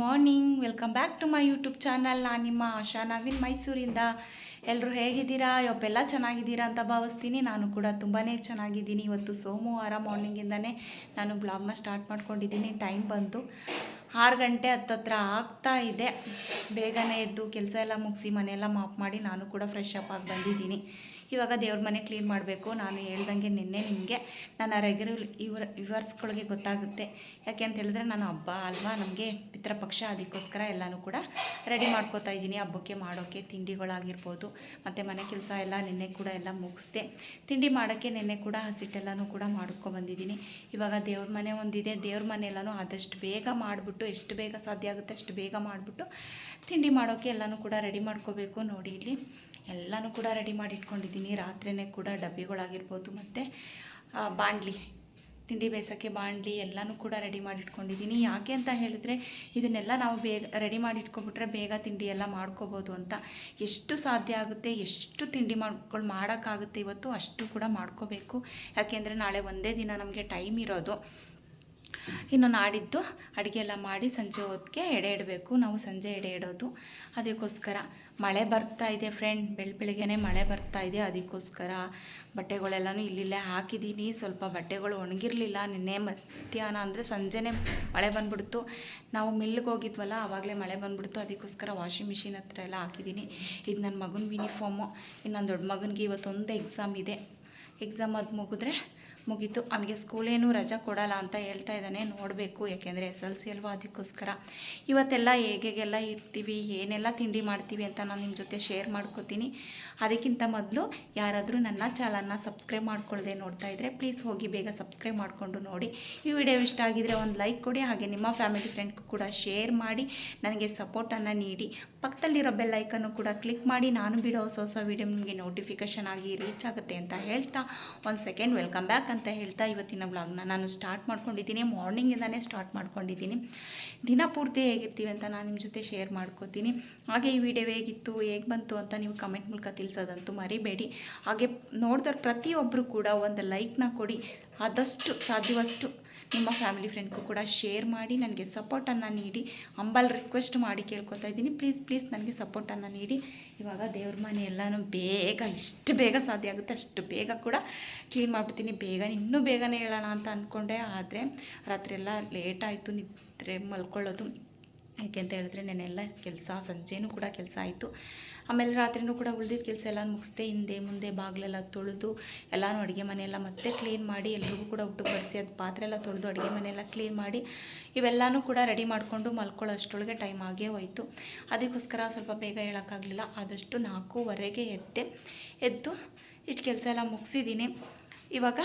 Morning welcome back to my YouTube channel ನಾನು ನಿಮ್ಮ ಆಶಾ ನವೀನ್ ಮೈಸೂರಿಂದ. ಎಲ್ಲರೂ ಹೇಗಿದ್ದೀರಾ? ಇವತ್ತೆಲ್ಲ ಚೆನ್ನಾಗಿದ್ದೀರಾ ಅಂತ ಭಾವಿಸ್ತೀನಿ. ನಾನು ಕೂಡ ತುಂಬಾ ಚೆನ್ನಾಗಿದ್ದೀನಿ. ಇವತ್ತು ಸೋಮವಾರ ಮಾರ್ನಿಂಗಿಂದನೇ ನಾನು ಬ್ಲಾಗ್ನ ಸ್ಟಾರ್ಟ್ ಮಾಡ್ಕೊಂಡಿದ್ದೀನಿ. ಟೈಮ್ ಬಂತು ಆರು ಗಂಟೆ ಹತ್ತತ್ರ ಆಗ್ತಾ ಇದೆ. ಬೇಗನೆ ಎದ್ದು ಕೆಲಸ ಎಲ್ಲ ಮುಗಿಸಿ ಮನೆಯೆಲ್ಲ ಮಾಪ್ ಮಾಡಿ ನಾನು ಕೂಡ ಫ್ರೆಶ್ ಅಪ್ ಆಗಿ ಬಂದಿದ್ದೀನಿ. ಇವಾಗ ದೇವ್ರ ಮನೆ ಕ್ಲೀನ್ ಮಾಡಬೇಕು. ನಾನು ಹೇಳ್ದಂಗೆ ನಿನ್ನೆ ನಿಮಗೆ. ನನ್ನ ರೆಗ್ಯುಲರ್ ಇವರ್ ವ್ಯೂವರ್ಸ್ಗಳಿಗೆ ಗೊತ್ತಾಗುತ್ತೆ. ಯಾಕೆ ಅಂತ ಹೇಳಿದ್ರೆ ನಾನು ಹಬ್ಬ ಅಲ್ವಾ? ನಮಗೆ ಪಿತೃಪಕ್ಷ ಅದಕ್ಕೋಸ್ಕರ ಎಲ್ಲನೂ ಕೂಡ ರೆಡಿ ಮಾಡ್ಕೋತಾ ಇದ್ದೀನಿ. ಹಬ್ಬಕ್ಕೆ ಮಾಡೋಕ್ಕೆ ತಿಂಡಿಗಳಾಗಿರ್ಬೋದು, ಮತ್ತು ಮನೆ ಕೆಲಸ ಎಲ್ಲ ನಿನ್ನೆ ಕೂಡ ಎಲ್ಲ ಮುಗಿಸ್ದೆ. ತಿಂಡಿ ಮಾಡೋಕ್ಕೆ ನಿನ್ನೆ ಕೂಡ ಹಸಿಟ್ಟೆಲ್ಲನೂ ಕೂಡ ಮಾಡ್ಕೊಬಂದಿದ್ದೀನಿ ಇವಾಗ ದೇವ್ರ ಮನೆ ಒಂದಿದೆ. ದೇವ್ರ ಮನೆ ಎಲ್ಲನೂ ಆದಷ್ಟು ಬೇಗ ಮಾಡಿಬಿಟ್ಟು, ಎಷ್ಟು ಬೇಗ ಸಾಧ್ಯ ಆಗುತ್ತೆ ಅಷ್ಟು ಬೇಗ ಮಾಡಿಬಿಟ್ಟು ತಿಂಡಿ ಮಾಡೋಕ್ಕೆ ಎಲ್ಲನೂ ಕೂಡ ರೆಡಿ ಮಾಡ್ಕೋಬೇಕು. ನೋಡಿ ಇಲ್ಲಿ ಎಲ್ಲನೂ ಕೂಡ ರೆಡಿ ಮಾಡಿ ಇಟ್ಕೊಂಡಿದ್ದೀನಿ ರಾತ್ರಿನೇ ಕೂಡ ಡಬ್ಬಿಗಳಾಗಿರ್ಬೋದು ಮತ್ತು ಬಾಣಲಿ ತಿಂಡಿ ಬೇಯಿಸೋಕ್ಕೆ ಬಾಣಲಿ ಎಲ್ಲನೂ ಕೂಡ ರೆಡಿ ಮಾಡಿ ಇಟ್ಕೊಂಡಿದ್ದೀನಿ ಯಾಕೆ ಅಂತ ಹೇಳಿದ್ರೆ, ಇದನ್ನೆಲ್ಲ ನಾವು ಬೇಗ ರೆಡಿ ಮಾಡಿ ಇಟ್ಕೊಬಿಟ್ರೆ ಬೇಗ ತಿಂಡಿ ಎಲ್ಲ ಮಾಡ್ಕೋಬೋದು ಅಂತ. ಎಷ್ಟು ಸಾಧ್ಯ ಆಗುತ್ತೆ, ಎಷ್ಟು ತಿಂಡಿ ಮಾಡ್ಕೊಂಡು ಮಾಡೋಕ್ಕಾಗುತ್ತೆ ಇವತ್ತು ಅಷ್ಟು ಕೂಡ ಮಾಡ್ಕೋಬೇಕು. ಯಾಕೆಂದರೆ ನಾಳೆ ಒಂದೇ ದಿನ ನಮಗೆ ಟೈಮ್ ಇರೋದು. ಇನ್ನು ನಾಡಿದ್ದು ಅಡುಗೆ ಎಲ್ಲ ಮಾಡಿ ಸಂಜೆ ಹೊತ್ತಿಗೆ ಎಡೆ ಇಡಬೇಕು. ನಾವು ಸಂಜೆ ಎಡೆ ಇಡೋದು. ಅದಕ್ಕೋಸ್ಕರ ಮಳೆ ಬರ್ತಾ ಇದೆ ಫ್ರೆಂಡ್ ಬೆಳ ಬೆಳಿಗ್ಗೆನೆ ಮಳೆ ಬರ್ತಾ ಇದೆ ಅದಕ್ಕೋಸ್ಕರ. ಬಟ್ಟೆಗಳೆಲ್ಲನೂ ಇಲ್ಲಿಲ್ಲೇ ಹಾಕಿದ್ದೀನಿ ಸ್ವಲ್ಪ ಬಟ್ಟೆಗಳು ಒಣಗಿರಲಿಲ್ಲ. ನಿನ್ನೆ ಮಧ್ಯಾಹ್ನ ಅಂದರೆ ಸಂಜೆನೇ ಮಳೆ ಬಂದ್ಬಿಡ್ತು. ನಾವು ಮಿಲ್ಗೆ ಹೋಗಿದ್ವಲ್ಲ ಆವಾಗಲೇ ಮಳೆ ಬಂದುಬಿಡ್ತು. ಅದಕ್ಕೋಸ್ಕರ ವಾಷಿಂಗ್ ಮಿಷಿನ್ ಹತ್ರ ಎಲ್ಲ ಹಾಕಿದ್ದೀನಿ ಇದು ನನ್ನ ಮಗನ ಯೂನಿಫಾರ್ಮು ಇನ್ನು ನನ್ನ ದೊಡ್ಡ ಮಗನಿಗೆ ಇವತ್ತೊಂದು ಎಕ್ಸಾಮ್ ಇದೆ. ಎಕ್ಸಾಮ್ ಅದು ಮುಗಿದ್ರೆ ಮುಗೀತು. ಅವನಿಗೆ ಸ್ಕೂಲೇನು ರಜಾ ಕೊಡಲ್ಲ ಅಂತ ಹೇಳ್ತಾ ಇದ್ದಾನೆ. ನೋಡಬೇಕು. ಯಾಕೆಂದರೆ ಎಸ್ ಎಲ್ ಸಿ ಅಲ್ವಾ ಅದಕ್ಕೋಸ್ಕರ. ಇವತ್ತೆಲ್ಲ ಹೇಗೆಲ್ಲ ಇರ್ತೀವಿ, ಏನೆಲ್ಲ ತಿಂಡಿ ಮಾಡ್ತೀವಿ ಅಂತ ನಾನು ನಿಮ್ಮ ಜೊತೆ ಶೇರ್ ಮಾಡ್ಕೋತೀನಿ. ಅದಕ್ಕಿಂತ ಮೊದಲು ಯಾರಾದರೂ ನನ್ನ ಚಾನಲ್ನ ಸಬ್ಸ್ಕ್ರೈಬ್ ಮಾಡ್ಕೊಳ್ಳದೆ ನೋಡ್ತಾ ಇದ್ದರೆ ಪ್ಲೀಸ್ ಹೋಗಿ ಬೇಗ ಸಬ್ಸ್ಕ್ರೈಬ್ ಮಾಡಿಕೊಂಡು ನೋಡಿ. ಈ ವಿಡಿಯೋ ಇಷ್ಟ ಆಗಿದ್ದರೆ ಒಂದು ಲೈಕ್ ಕೊಡಿ. ಹಾಗೆ ನಿಮ್ಮ ಫ್ಯಾಮಿಲಿ ಫ್ರೆಂಡ್ಗೂ ಕೂಡ ಶೇರ್ ಮಾಡಿ. ನನಗೆ ಸಪೋರ್ಟನ್ನು ನೀಡಿ. ಪಕ್ಕದಲ್ಲಿರೋ ಬೆಲ್ ಐಕನ್ನು ಕೂಡ ಕ್ಲಿಕ್ ಮಾಡಿ, ನಾನು ಬಿಡೋ ಹೊಸ ಹೊಸ ವೀಡಿಯೋ ನಿಮಗೆ ನೋಟಿಫಿಕೇಷನ್ ಆಗಿ ರೀಚ್ ಆಗುತ್ತೆ ಅಂತ ಹೇಳ್ತಾ ಒಂದು ಸೆಕೆಂಡ್ ವೆಲ್ಕಮ್ ಬ್ಯಾಕ್ ಅಂತ ಹೇಳ್ತಾ ಇವತ್ತಿನ ಬ್ಲಾಗ್ನ ನಾನು ಸ್ಟಾರ್ಟ್ ಮಾಡ್ಕೊಂಡಿದ್ದೀನಿ. ಮಾರ್ನಿಂಗಿಂದನೇ ಸ್ಟಾರ್ಟ್ ಮಾಡ್ಕೊಂಡಿದ್ದೀನಿ. ದಿನ ಪೂರ್ತಿ ಹೇಗಿರ್ತೀವಿ ಅಂತ ನಾನು ನಿಮ್ಮ ಜೊತೆ ಶೇರ್ ಮಾಡ್ಕೋತೀನಿ. ಹಾಗೆ ಈ ವಿಡಿಯೋ ಹೇಗಿತ್ತು, ಹೇಗೆ ಬಂತು ಅಂತ ನೀವು ಕಮೆಂಟ್ ಮೂಲಕ ತಿಳಿಸೋದಂತೂ ಮರಿಬೇಡಿ. ಹಾಗೆ ನೋಡಿದ್ರೆ ಪ್ರತಿಯೊಬ್ಬರು ಕೂಡ ಒಂದು ಲೈಕ್ನ ಕೊಡಿ. ಆದಷ್ಟು ಸಾಧ್ಯವಷ್ಟು ನಿಮ್ಮ ಫ್ಯಾಮಿಲಿ ಫ್ರೆಂಡ್ಗೂ ಕೂಡ ಶೇರ್ ಮಾಡಿ ನನಗೆ ಸಪೋರ್ಟನ್ನು ನೀಡಿ. ಅಂಬಲ್ ರಿಕ್ವೆಸ್ಟ್ ಮಾಡಿ ಕೇಳ್ಕೊತಾ ಇದ್ದೀನಿ. ಪ್ಲೀಸ್ ಪ್ಲೀಸ್ ನನಗೆ ಸಪೋರ್ಟನ್ನು ನೀಡಿ. ಇವಾಗ ದೇವ್ರ ಮನೆ ಎಲ್ಲನೂ ಬೇಗ ಎಷ್ಟು ಬೇಗ ಸಾಧ್ಯ ಆಗುತ್ತೆ. ಅಷ್ಟು ಬೇಗ ಕೂಡ ಕ್ಲೀನ್ ಮಾಡಿಬಿಡ್ತೀನಿ. ಬೇಗ, ಇನ್ನೂ ಬೇಗನೆ ಹೇಳೋಣ ಅಂತ ಅಂದ್ಕೊಂಡೆ. ಆದರೆ ರಾತ್ರಿ ಎಲ್ಲ ಲೇಟ್ ಆಯಿತು, ನಿದ್ರೆ ಮಲ್ಕೊಳ್ಳೋದು. ಯಾಕೆ ಅಂತ ಹೇಳಿದ್ರೆ, ನೆನ್ನೆಲ್ಲ ಕೆಲಸ, ಸಂಜೆನೂ ಕೂಡ ಕೆಲಸ ಆಯಿತು. ಆಮೇಲೆ ರಾತ್ರಿನೂ ಕೂಡ ಉಳ್ದಿದ್ದ ಕೆಲಸ ಎಲ್ಲ ಮುಗಿಸ್ದೆ, ಹಿಂದೆ ಮುಂದೆ ಬಾಗಿಲೆಲ್ಲ ತೊಳೆದು ಎಲ್ಲನೂ ಅಡುಗೆ ಮನೆಯೆಲ್ಲ ಮತ್ತೆ ಕ್ಲೀನ್ ಮಾಡಿ ಎಲ್ರಿಗೂ ಕೂಡ ಊಟಕ್ಕೆ ಬಡಿಸಿ ಅದು ಪಾತ್ರೆ ಎಲ್ಲ ತೊಳೆದು ಅಡುಗೆ ಮನೆಯೆಲ್ಲ ಕ್ಲೀನ್ ಮಾಡಿ ಇವೆಲ್ಲನೂ ಕೂಡ ರೆಡಿ ಮಾಡಿಕೊಂಡು ಮಲ್ಕೊಳ್ಳೋ ಅಷ್ಟೊಳಗೆ ಟೈಮ್ ಆಗೇ ಹೋಯಿತು. ಅದಕ್ಕೋಸ್ಕರ ಸ್ವಲ್ಪ ಬೇಗ ಹೇಳೋಕ್ಕಾಗಲಿಲ್ಲ. ಆದಷ್ಟು ನಾಲ್ಕೂವರೆಗೆ ಎದ್ದೆ. ಎದ್ದು ಇಷ್ಟು ಕೆಲಸ ಎಲ್ಲ ಮುಗಿಸಿದ್ದೀನಿ. ಇವಾಗ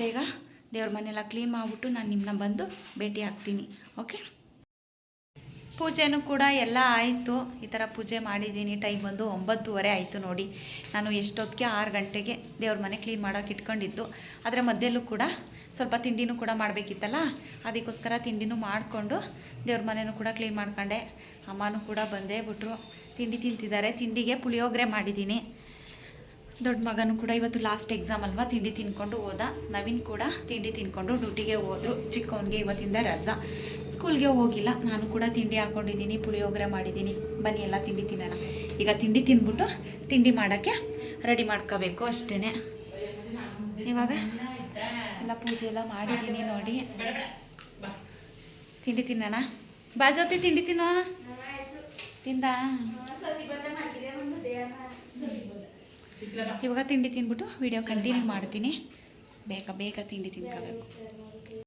ಬೇಗ ದೇವ್ರ ಮನೆಯೆಲ್ಲ ಕ್ಲೀನ್ ಮಾಡಿಬಿಟ್ಟು ನಾನು ನಿಮ್ಮನ್ನ ಬಂದು ಭೇಟಿ ಆಗ್ತೀನಿ. ಓಕೆ ಪೂಜೆನೂ ಕೂಡ ಎಲ್ಲ ಆಯಿತು. ಈ ಥರ ಪೂಜೆ ಮಾಡಿದ್ದೀನಿ. ಟೈಮ್ ಬಂದು ಒಂಬತ್ತುವರೆ ಆಯಿತು ನೋಡಿ. ನಾನು ಎಷ್ಟೊತ್ತಿಗೆ ಆರು ಗಂಟೆಗೆ ದೇವ್ರ ಮನೆ ಕ್ಲೀನ್ ಮಾಡೋಕೆ ಇಟ್ಕೊಂಡಿದ್ದು. ಅದರ ಮಧ್ಯಲ್ಲೂ ಕೂಡ ಸ್ವಲ್ಪ ತಿಂಡಿನೂ ಕೂಡ ಮಾಡಬೇಕಿತ್ತಲ್ಲ. ಅದಕ್ಕೋಸ್ಕರ ತಿಂಡಿನೂ ಮಾಡಿಕೊಂಡು ದೇವ್ರ ಮನೆಯೂ ಕೂಡ ಕ್ಲೀನ್ ಮಾಡ್ಕೊಂಡೆ. ಅಮ್ಮನೂ ಕೂಡ ಬಂದೇ ಬಿಟ್ರು. ತಿಂಡಿ ತಿಂತಿದ್ದಾರೆ. ತಿಂಡಿಗೆ ಪುಳಿಯೋಗರೆ ಮಾಡಿದ್ದೀನಿ. ದೊಡ್ಡ ಮಗನೂ ಕೂಡ ಇವತ್ತು ಲಾಸ್ಟ್ ಎಕ್ಸಾಮ್ ಅಲ್ವಾ? ತಿಂಡಿ ತಿನ್ಕೊಂಡು ಹೋದ. ನವೀನ್ ಕೂಡ ತಿಂಡಿ ತಿನ್ಕೊಂಡು ಡ್ಯೂಟಿಗೆ ಹೋದ್ರು. ಚಿಕ್ಕವನಿಗೆ ಇವತ್ತಿಂದ ರಜಾ. ಸ್ಕೂಲ್ಗೆ ಹೋಗಿಲ್ಲ. ನಾನು ಕೂಡ ತಿಂಡಿ ಹಾಕೊಂಡಿದ್ದೀನಿ, ಪುಳಿಯೋಗರೆ ಮಾಡಿದ್ದೀನಿ. ಬನ್ನಿ, ಎಲ್ಲ ತಿಂಡಿ ತಿನ್ನೋಣ. ಈಗ ತಿಂಡಿ ತಿಂದ್ಬಿಟ್ಟು ತಿಂಡಿ ಮಾಡೋಕ್ಕೆ ರೆಡಿ ಮಾಡ್ಕೋಬೇಕು ಅಷ್ಟೇ ಇವಾಗ ಎಲ್ಲ ಪೂಜೆ ಎಲ್ಲ ಮಾಡಿದ್ದೀನಿ ನೋಡಿ. ತಿಂಡಿ ತಿನ್ನೋಣ. ಜೊತೆ ತಿಂಡಿ ತಿನ್ನೋ. ತಿಂದ? ಇವಾಗ ತಿಂಡಿ ತಿಂದ್ಬಿಟ್ಟು ವಿಡಿಯೋ ಕಂಟಿನ್ಯೂ ಮಾಡ್ತೀನಿ. ಬೇಗ ಬೇಗ ತಿಂಡಿ ತಿನ್ಕೋಬೇಕು.